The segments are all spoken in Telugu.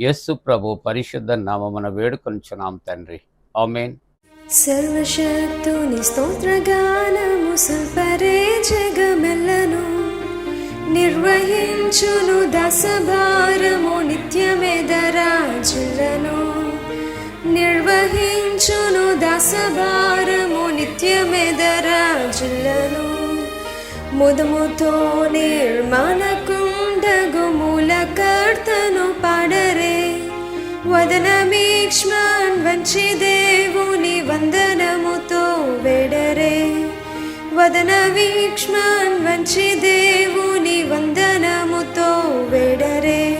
యస్సు ప్రభు పరిశుద్ధ నామమున వేడుకొంచున్నాం తండ్రి. ఆమెన్. సర్వశక్తుని స్తోత్రగానము సల్పరే జగమెల్లను. నిర్వహించును దశభారము నిత్యమెదరాజులను నిర్వహించును దశభారము నిత్యమెదరాజులను ముదముతో నిర్మాణకుండగు మూలకర్తను వదనమీక్ష్మాన్ వంచి దేవుని వందనముతో వెడరే. వదన వీక్ష్మాన్ వంచి దేవుని వందనముతో వెడరే.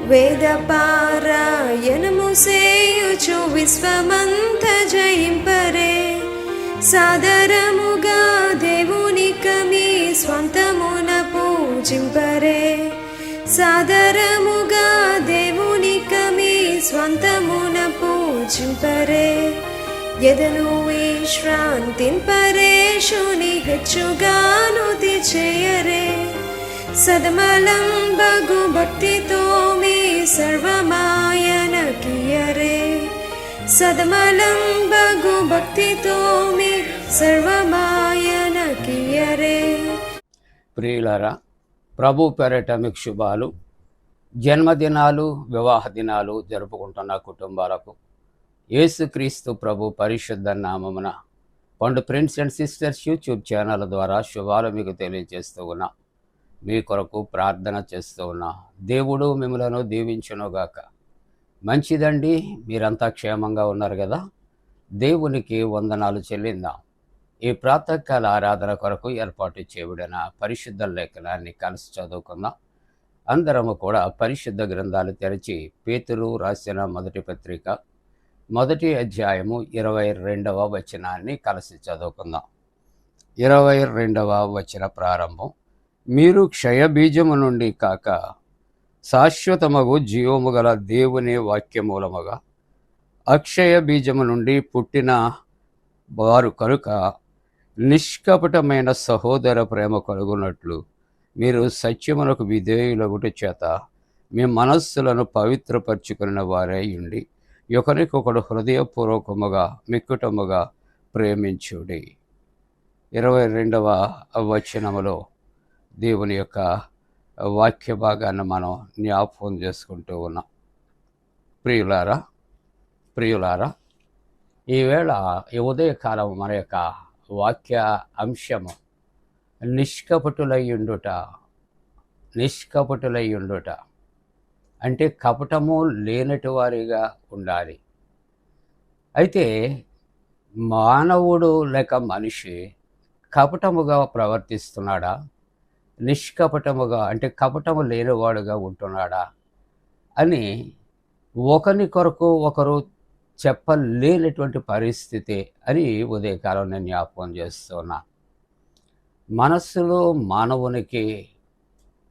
వేద పారాయణము సేయుచు విశ్వమంత జయింపరే. సాదరముగా దేవుని కమి స్వంతమున పూజింపరే. సాదర స్వంతమున పూజింపరే. ఎదను విశ్రాంతింపరే శుని హెచ్చుగానుతి చేయరే సదమలం బగు భక్తితో మీ సర్వమాయన కియరే సదమలం బగు భక్తితో మీ సర్వమాయన కియరే ప్రియులారా ప్రభు పెరట మీకు శుభాలు. జన్మదినాలు వివాహ దినాలు జరుపుకుంటున్న కుటుంబాలకు యేసుక్రీస్తు ప్రభు పరిశుద్ధ నామమున పండు friends and sisters YouTube channel ద్వారా శుభాలు మీకు తెలియజేస్తూ ఉన్నా. మీ కొరకు ప్రార్థన చేస్తూ ఉన్నా. దేవుడు మిమ్మలను దీవించునుగాక. మంచిదండి మీరంతా క్షేమంగా ఉన్నారు కదా? దేవునికి వందనాలు చెల్లిందాం. ఈ ప్రాతకాల ఆరాధన కొరకు ఏర్పాటు చేయబడిన పరిశుద్ధ లేఖనాన్ని కలిసి చదువుకుందాం. అందరము కూడా పరిశుద్ధ గ్రంథాలు తెరిచి పేతురు రాసిన మొదటి పత్రిక మొదటి అధ్యాయము ఇరవై రెండవ వచనాన్ని కలిసి చదువుకుందాం. ఇరవై రెండవ వచన ప్రారంభం. మీరు క్షయబీజము నుండి కాక శాశ్వతమగు జీవము గల దేవుని వాక్యమూలముగా అక్షయ బీజము నుండి పుట్టిన వారు కనుక నిష్కపటమైన సహోదర ప్రేమ కలుగునట్లు మీరు సత్యమునకు విధేయులగుట చేత మీ మనస్సులను పవిత్రపరచుకున్న వారై ఉండి ఒకరికొకడు హృదయపూర్వకముగా మిక్కుటముగా ప్రేమించుడి. ఇరవై రెండవ వచనములో దేవుని యొక్క వాక్య భాగాన్ని మనం జ్ఞాపకం చేసుకుంటూ ఉన్నాం. ప్రియులారా ప్రియులారా ఈవేళ ఈ ఉదయకాలం మన యొక్క వాక్య అంశము నిష్కపటులయ్యుండుట. నిష్కపటులయ్యుండుట. అంటే కపటము లేనటి వారిగా ఉండాలి. అయితే మానవుడు లేక మనిషి కపటముగా ప్రవర్తిస్తున్నాడా? నిష్కపటముగా అంటే కపటము లేనివాడుగా ఉంటున్నాడా? అని ఒకరి కొరకు ఒకరు చెప్పలేనటువంటి పరిస్థితి అని ఉదయకాలం నేను జ్ఞాపకం చేస్తున్నా. మనస్సులో మానవునికి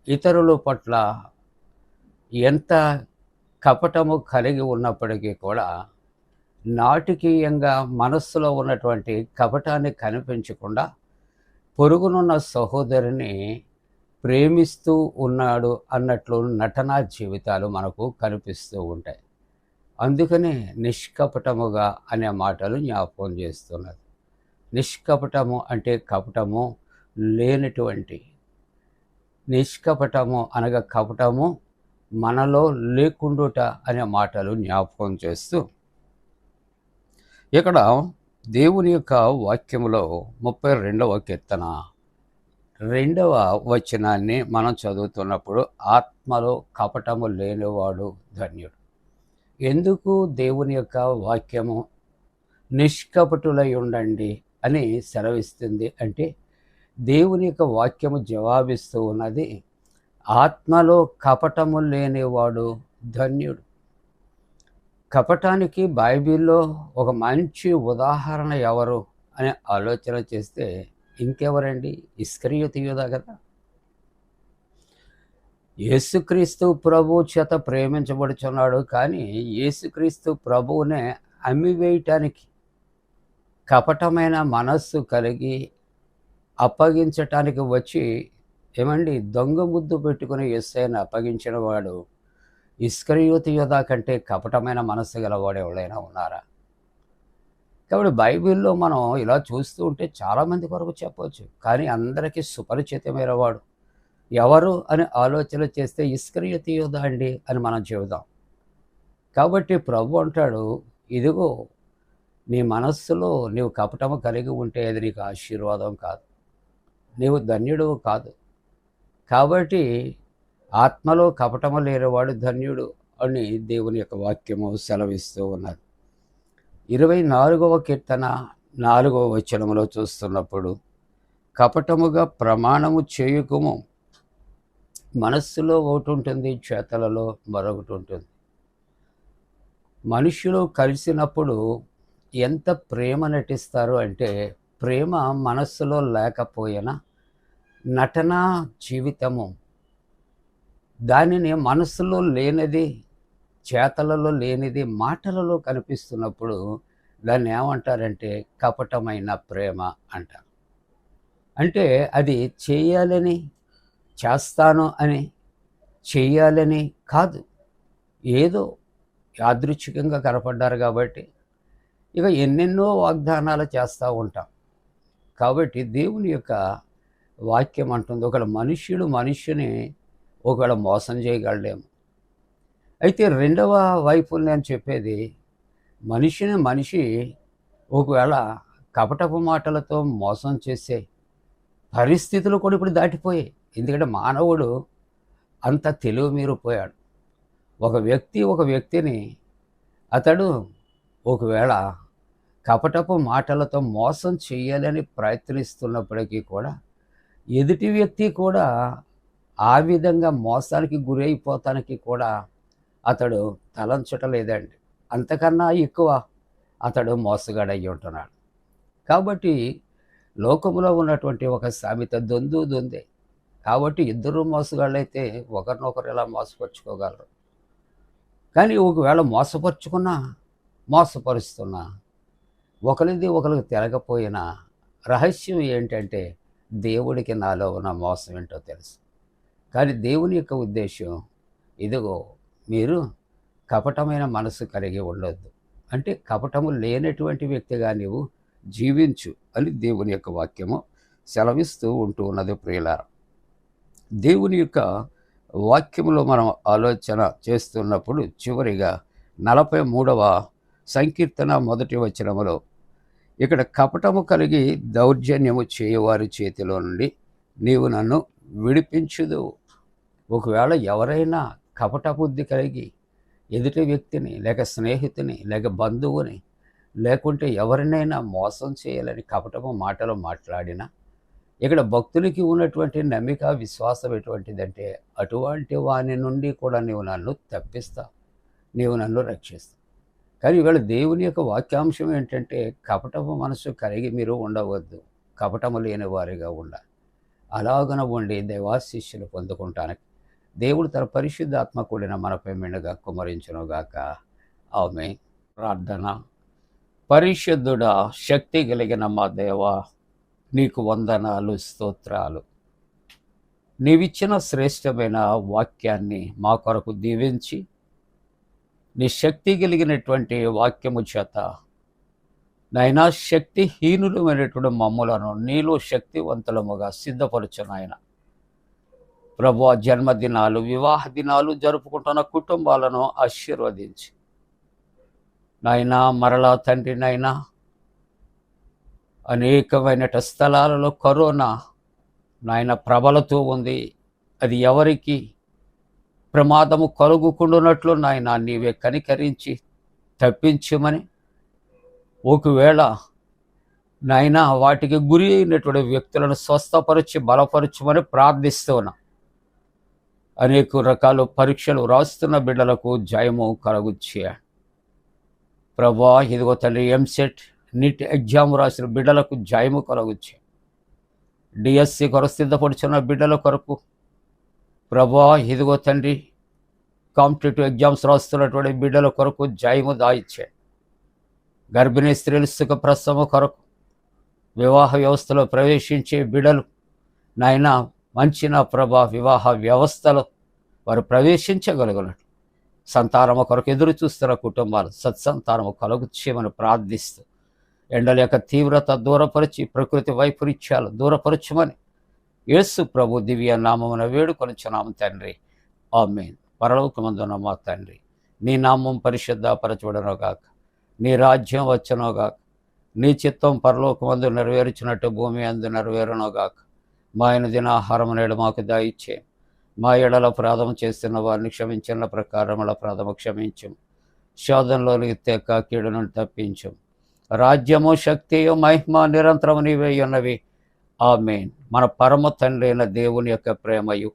ఇతరుల పట్ల ఎంత కపటము కలిగి ఉన్నప్పటికీ కూడా నాటకీయంగా మనస్సులో ఉన్నటువంటి కపటాన్ని కనిపించకుండా పొరుగునున్న సహోదరిని ప్రేమిస్తూ ఉన్నాడు అన్నట్లు నటనా జీవితాలు మనకు కనిపిస్తూ ఉంటాయి. అందుకనే నిష్కపటముగా అనే మాటలు జ్ఞాపకం చేస్తున్నది నిష్కపటము అంటే కపటము లేనటువంటి నిష్కపటము అనగా కపటము మనలో లేకుండుట అనే మాటలు జ్ఞాపకం చేస్తూ ఇక్కడ దేవుని యొక్క వాక్యములో ముప్పై రెండవ కీర్తన. రెండవ వచనాన్ని మనం చదువుతున్నప్పుడు ఆత్మలో కపటము లేనివాడు ధన్యుడు. ఎందుకు దేవుని యొక్క వాక్యము నిష్కపటులై ఉండండి అని సెలవిస్తుంది అంటే దేవుని యొక్క వాక్యము జవాబిస్తూ ఉన్నది ఆత్మలో కపటము లేనివాడు ధన్యుడు. కపటానికి బైబిల్లో ఒక మంచి ఉదాహరణ ఎవరు అని ఆలోచన చేస్తే ఇంకెవరండి? ఇస్కరియోతి యూదా కదా. యేసుక్రీస్తు ప్రభు చేత ప్రేమించబడుచున్నాడు కానీ యేసుక్రీస్తు ప్రభువునే అమ్మివేయటానికి కపటమైన మనస్సు కలిగి అప్పగించటానికి వచ్చి ఏమండి దొంగ ముద్దు పెట్టుకుని ఎస్ఐని అప్పగించిన వాడు ఇస్కరియోతి యోధా కంటే కపటమైన మనస్సు గలవాడు ఎవడైనా ఉన్నారా? కాబట్టి బైబిల్లో మనం ఇలా చూస్తూ ఉంటే చాలామంది కొరకు చెప్పవచ్చు కానీ అందరికీ సుపరిచితమైన వాడు ఎవరు అని ఆలోచన చేస్తే ఇస్కరియోతి యోధా అండి అని మనం చెబుదాం. కాబట్టి ప్రభు అంటాడు ఇదిగో నీ మనస్సులో నీవు కపటము కలిగి ఉంటే అది నీకు ఆశీర్వాదం కాదు. నీవు ధన్యుడు కాదు. కాబట్టి ఆత్మలో కపటము లేనివాడు ధన్యుడు అని దేవుని యొక్క వాక్యము సెలవిస్తూ ఉన్నారు ఇరవై నాలుగవ కీర్తన నాలుగవ వచనములో చూస్తున్నప్పుడు కపటముగా ప్రమాణము చేయుకుము. మనస్సులో ఒకటి ఉంటుంది చేతలలో మరొకటి ఉంటుంది మనుషులు కలిసినప్పుడు ఎంత ప్రేమ నటిస్తారు అంటే ప్రేమ మనస్సులో లేకపోయినా నటన జీవితము. దానిని మనసులో లేనిది చేతలలో లేనిది మాటలలో కనిపిస్తున్నప్పుడు దాన్ని ఏమంటారంటే కపటమైన ప్రేమ అంటారు. అంటే అది చేయాలని చేస్తాను అని చేయాలని కాదు. ఏదో యాదృచ్ఛికంగా కనపడ్డారు కాబట్టి ఇక ఎన్నెన్నో వాగ్దానాలు చేస్తూ ఉంటాం. కాబట్టి దేవుని యొక్క వాక్యం అంటుంది ఒకవేళ మనుష్యుడు మనుష్యుని ఒకవేళ మోసం చేయగలడేమో. అయితే రెండవ వైపు నేను చెప్పేది మనిషిని మనిషి ఒకవేళ కపటపు మాటలతో మోసం చేసే పరిస్థితులు కూడా ఇప్పుడు దాటిపోయాయి. ఎందుకంటే మానవుడు అంత తెలివి మీరు పోయాడు. ఒక వ్యక్తి ఒక వ్యక్తిని అతడు ఒకవేళ కపటపు మాటలతో మోసం చేయాలని ప్రయత్నిస్తున్నప్పటికీ కూడా ఎదుటి వ్యక్తి కూడా ఆ విధంగా మోసానికి గురి అయిపోతానికి కూడా అతడు తలంచటలేదండి. అంతకన్నా ఎక్కువ అతడు మోసగాడయ్యి ఉంటున్నాడు కాబట్టి లోకంలో ఉన్నటువంటి ఒక సామెత దొందు దొందే. కాబట్టి ఇద్దరు మోసగాళ్ళైతే ఒకరినొకరు ఎలా మోసపరుచుకోగలరు? కానీ ఒకవేళ మోసపరుచుకున్నా మోసపరుస్తున్నా ఒకరిది ఒకరికి తెలకపోయినా రహస్యం ఏంటంటే దేవుడికి నాలో ఉన్న మోసం ఏంటో తెలుసు. కానీ దేవుని యొక్క ఉద్దేశం ఇదిగో మీరు కపటమైన మనసు కలిగి ఉండొద్దు. అంటే కపటము లేనటువంటి వ్యక్తిగా నీవు జీవించు అని దేవుని యొక్క వాక్యము సెలవిస్తూ ఉంటూ ఉన్నది ప్రియులార. దేవుని యొక్క వాక్యములో మనం ఆలోచన చేస్తున్నప్పుడు చివరిగా నలభై మూడవ సంకీర్తన మొదటి వచనములో ఇక్కడ కపటము కలిగి దౌర్జన్యము చేయవారి చేతిలో నుండి నీవు నన్ను విడిపించుదు ఒకవేళ ఎవరైనా కపట బుద్ధి కలిగి ఎదుటి వ్యక్తిని లేక స్నేహితుని లేక బంధువుని లేకుంటే ఎవరినైనా మోసం చేయాలని కపటము మాటలు మాట్లాడినా ఇక్కడ భక్తులకి ఉన్నటువంటి నమ్మిక విశ్వాసం ఎటువంటిదంటే అటువంటి వాని నుండి కూడా నీవు నన్ను తప్పిస్తావు. నీవు నన్ను రక్షిస్తావు. కానీ ఇవాళ దేవుని యొక్క వాక్యాంశం ఏంటంటే కపటము మనసు కలిగి మీరు ఉండవద్దు. కపటము లేని వారిగా ఉండాలి. అలాగన ఉండి దేవాశిష్యులు పొందుకుంటానికి దేవుడు తన పరిశుద్ధాత్మ కూడిన మనపై మెండుగా కుమరించునుగాక ఆమె ప్రార్థన. పరిశుద్ధుడా శక్తి కలిగిన మా దేవ నీకు వందనాలు స్తోత్రాలు. నీవిచ్చిన శ్రేష్టమైన వాక్యాన్ని మా కొరకు దీవించి నీ శక్తి కలిగినటువంటి వాక్యము చేత నైనా శక్తిహీనులమైనటువంటి మమ్ములను నీలో శక్తివంతులముగా సిద్ధపరచు నాయన. ప్రభు జన్మదినాలు వివాహ దినాలు జరుపుకుంటున్న కుటుంబాలను ఆశీర్వదించి. నాయనా మరలా తండ్రి నాయనా అనేకమైన స్థలాలలో కరోనా నాయన ప్రబలతో ఉంది. అది ఎవరికి ప్రమాదము కలుగుకుండునట్లు నాయన నీవే కనికరించి తప్పించమని. ఒకవేళ నాయన వాటికి గురి అయినటువంటి వ్యక్తులను స్వస్థపరిచి బలపరచమని ప్రార్థిస్తున్నా. అనేక రకాల పరీక్షలు రాస్తున్న బిడ్డలకు జయము కలుగుచ్చే ప్రభా ఇదిగో తల్లి ఎంసెట్ నీట్ ఎగ్జామ్ రాసిన బిడ్డలకు జయము కలగొచ్చి డిఎస్సి కొరకు సిద్ధపడుచున్న బిడ్డల కొరకు ప్రభా ఇదిగో తండ్రి కాంపిటేటివ్ ఎగ్జామ్స్ రాస్తున్నటువంటి బిడ్డల కొరకు జయము దాయిచ్చే గర్భిణీ స్త్రీలు సుఖ ప్రసవ కొరకు వివాహ వ్యవస్థలో ప్రవేశించే బిడలు నాయన మంచి నా ప్రభా వివాహ వ్యవస్థలో వారు ప్రవేశించగలగలరు సంతానము కొరకు ఎదురు చూస్తున్న కుటుంబాలు సత్సంతానము కలుగు చేయమని ప్రార్థిస్తూ ఎండల యొక్క తీవ్రత దూరపరిచి ప్రకృతి వైపరీత్యాలు దూరపరచమని యేసు ప్రభు దివ్య నామమున వేడుకొనిచున్నాము తండ్రి. ఆమె పరలోకమందున మా తండ్రి. నీ నామం పరిశుద్ధపరచబడనోగాక. నీ రాజ్యం వచ్చనోగాక. నీ చిత్తం పరలోకమందు నెరవేర్చినట్టు భూమి అందు నెరవేరునోగాక. మా ఆయన దినాహారం నేడు మాకు దాయిచ్చే. మా ఎడల అపరాధం చేస్తున్న వారిని క్షమించిన ప్రకారముల అపరాధము క్షమించం శోధనలోనికి తెక్క కీడును తప్పించం రాజ్యము శక్తియు మహిమ నిరంతరము నీవే ఉన్నవి. ఆమెన్. మన పరమ తండ్రి అయిన దేవుని యొక్క ప్రేమయు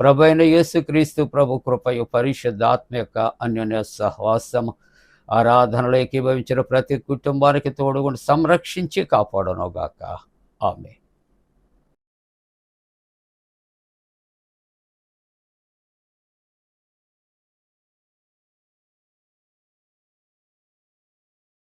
ప్రభు అయిన యేసుక్రీస్తు ప్రభు కృపయు పరిశుద్ధాత్మ యొక్క అన్యోన్య సహవాసము ఆరాధనలో ఏకీభవించిన ప్రతి కుటుంబానికి తోడుగుండి సంరక్షించి కాపాడనుగాక. ఆమె